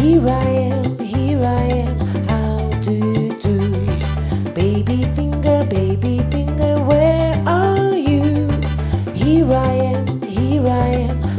Here I am, here I am, how do you do? Baby finger, baby finger, where are you? Here I am, here I am.